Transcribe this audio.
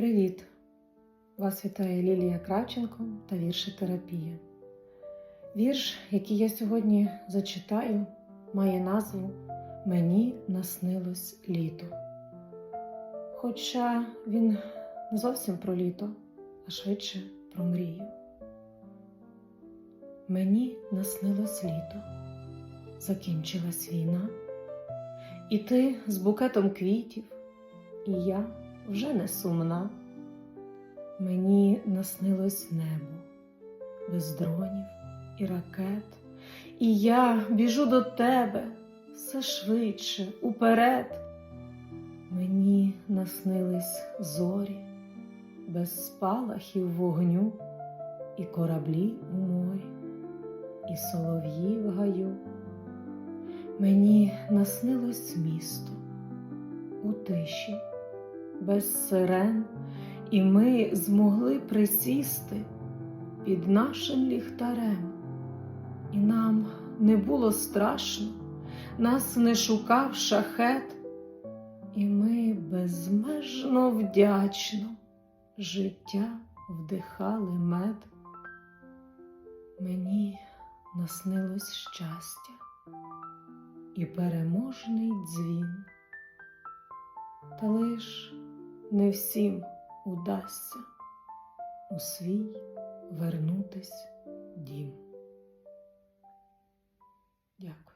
Привіт! Вас вітає Лілія Кравченко та віршотерапія. Вірш, який я сьогодні зачитаю, має назву Мені наснилось літо. Хоча він не зовсім про літо, а швидше про мрію. Мені наснилось літо, закінчилась війна, і ти з букетом квітів, і я вже не сумна. Мені наснилось небо без дронів і ракет, і я біжу до тебе все швидше уперед. Мені наснились зорі без спалахів вогню, і кораблі у морі, і солов'ї в гаю. Мені наснилось місто у тиші, без сирен, і ми змогли присісти під нашим ліхтарем, і нам не було страшно, нас не шукав шахет, і ми безмежно вдячно життя вдихали мед. Мені наснилось щастя і переможний дзвін, та лиш не всім удасться у свій вернутись дім. Дякую.